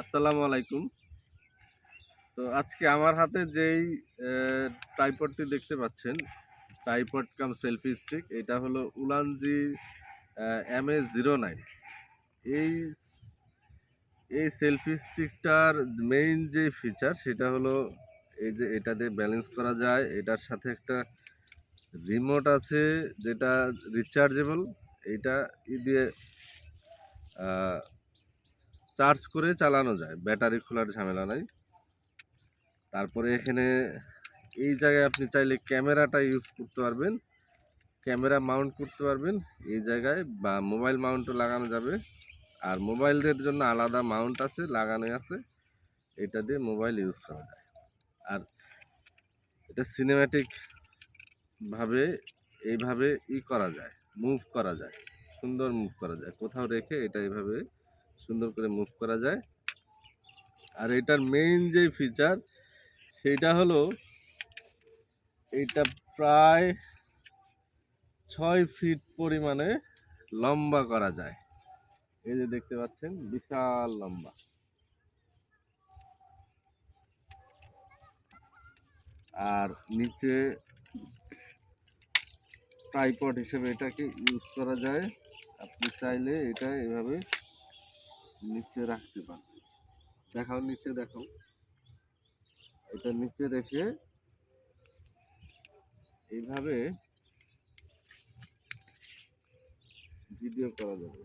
আসসালামু আলাইকুম। তো আজকে আমার হাতে যেই ট্রাইপডটি দেখতে পাচ্ছেন ট্রাইপড কাম সেলফি স্টিক এটা হলো Ulanzi M A zero nine এই এই সেলফি স্টিকটার মেইন যে ফিচার সেটা হলো এই যে এটা দিয়ে ব্যালেন্স করা যায়। এটার সাথে একটা রিমোট আছে, যেটা রিচার্জেবল এটা দিয়ে চার্জ করে চালানো যায়। ব্যাটারি খোলার ঝামেলা নাই। তারপরে এখানে এই জায়গায় আপনি চাইলে ক্যামেরাটা ইউজ করতে পারবেন। ক্যামেরা মাউন্ট করতে পারবেন। এই জায়গায় বা মোবাইল মাউন্টও লাগানো যাবে। আর মোবাইলের জন্য আলাদা মাউন্ট আছে, লাগানো আছে। এটা দিয়ে মোবাইল ইউজ করা যায়। আর এটা সিনেম্যাটিক ভাবে, এইভাবে ই করা যায়। মুভ করা যায়। সুন্দর মুভ করা যায়। কোথাও রেখে এটা এইভাবে সুন্দর করে মুভ করা যায়। আর এটার মেইন যে ফিচার সেইটা হলো এটা প্রায় ছয় ফিট পরিমাণে লম্বা করা যায়। এই যে দেখতে পাচ্ছেন, বিশাল লম্বা। আর নিচে ট্রাইপড হিসেবে এটাকে ইউজ করা যায়। আপনি চাইলে এটা এভাবে নিচে রাখতে পারেন দেখাও নিচে, দেখাও। এটা নিচে রেখে এইভাবে ভিডিও করা যাবে।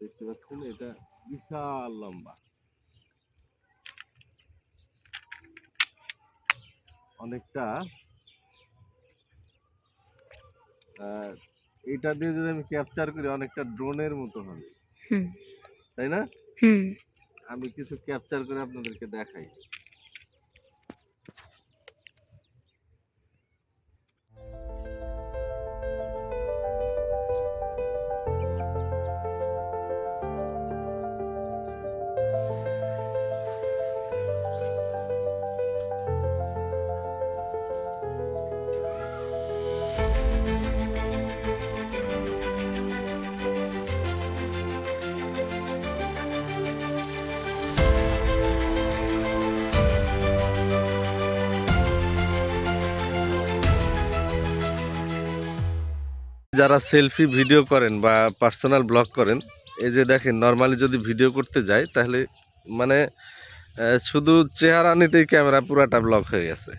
দেখতে পাচ্ছেন, এটা বিশাল লম্বা। অনেকটা এটা দিয়ে যদি আমি ক্যাপচার করি অনেকটা ড্রোনের মতো হবে। তাই না? আমি কিছু ক্যাপচার করে আপনাদেরকে দেখাই। যারা সেলফি ভিডিও করেন বা পার্সোনাল ব্লগ করেন, এই যে দেখেন নর্মালি যদি ভিডিও করতে যাই তাহলে মানে শুধু চেহারা নিতেই ক্যামেরা পুরাটা ব্লক হয়ে গেছে।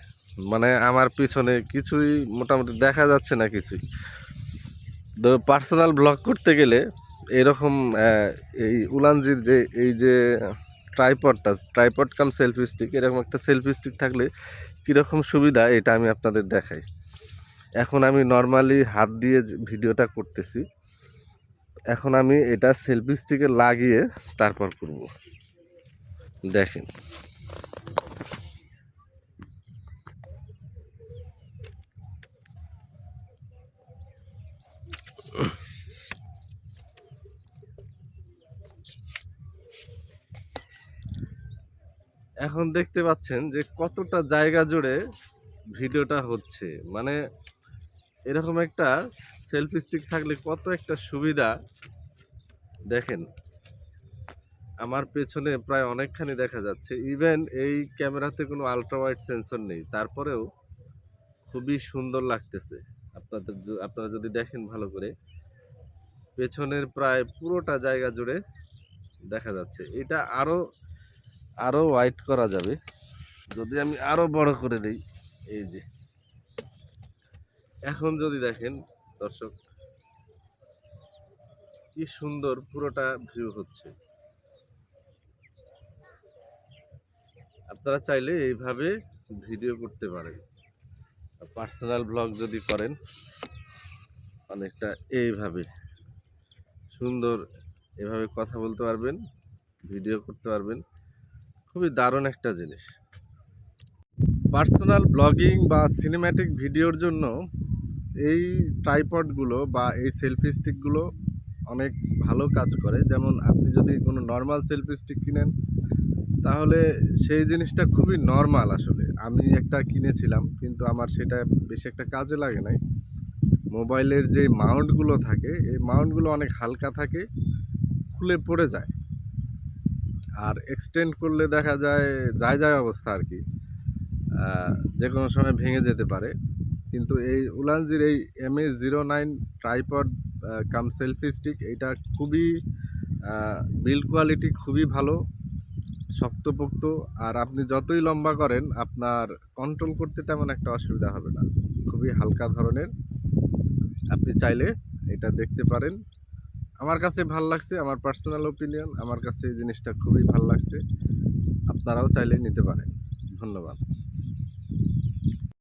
মানে আমার পিছনে কিছুই মোটামুটি দেখা যাচ্ছে না কিছুই। তো পার্সোনাল ব্লগ করতে গেলে এরকম এই উলানজির যে, এই যে ট্রাইপডটা, ট্রাইপড কাম সেলফি স্টিক, এরকম একটা সেলফি স্টিক থাকলে কীরকম সুবিধা, এটা আমি আপনাদের দেখাই। এখন আমি নর্মালি হাত দিয়ে ভিডিওটা করতেছি, এখন আমি এটা সেলফি স্টিকে লাগিয়ে তারপর করব। দেখেন। এখন দেখতে পাচ্ছেন যে কতটা জায়গা জুড়ে ভিডিওটা হচ্ছে। মানে এরকম একটা সেলফি স্টিক থাকলে কত একটা সুবিধা। দেখেন, আমার পেছনে প্রায় অনেকখানি দেখা যাচ্ছে। ইভেন এই ক্যামেরাতে কোনো আলট্রা ওয়াইড সেন্সর নেই। তারপরেও খুবই সুন্দর লাগতেছে। আপনাদের আপনারা যদি দেখেন ভালো করে, পেছনের প্রায় পুরোটা জায়গা জুড়ে দেখা যাচ্ছে। এটা আরও আরও ওয়াইড করা যাবে। যদি আমি আরও বড় করে দিই, এই যে। এখন যদি দেখেন, দর্শক, কি সুন্দর পুরোটা ভিউ হচ্ছে। আপনারা চাইলে এইভাবে ভিডিও করতে পারেন। পার্সোনাল ব্লগ যদি করেন, অনেকটা এইভাবে সুন্দর এভাবে কথা বলতে পারবেন ভিডিও করতে পারবেন। খুবই দারুণ একটা জিনিস। পার্সোনাল ব্লগিং বা সিনেম্যাটিক ভিডিওর জন্য এই ট্রাইপডগুলো বা এই সেলফি স্টিকগুলো অনেক ভালো কাজ করে। যেমন আপনি যদি কোনো নর্মাল সেলফি স্টিক কিনেন, তাহলে সেই জিনিসটা খুবই নর্মাল আসলে। আমি একটা কিনেছিলাম, কিন্তু আমার সেটা বেশি একটা কাজে লাগে নাই। মোবাইলের যে মাউন্টগুলো থাকে, এই মাউন্টগুলো অনেক হালকা থাকে, খুলে পড়ে যায়। আর এক্সটেন্ড করলে দেখা যায় যায় যায় অবস্থা আর কি। যে কোনো সময় ভেঙে যেতে পারে। কিন্তু এই উলানজির এই M A zero nine tripod cum selfie stick, এটা খুবই বিল্ড কোয়ালিটি খুবই ভালো, শক্তপোক্ত, আর আপনি যতই লম্বা করেন, আপনার কন্ট্রোল করতে তেমন একটা অসুবিধা হবে না। খুবই হালকা ধরনের। আপনি চাইলে এটা দেখতে পারেন। আমার কাছে ভালো লাগছে, আমার পার্সোনাল ওপিনিয়ন আমার কাছে এই জিনিসটা খুবই ভালো লাগছে। আপনারাও চাইলে নিতে পারেন। ধন্যবাদ।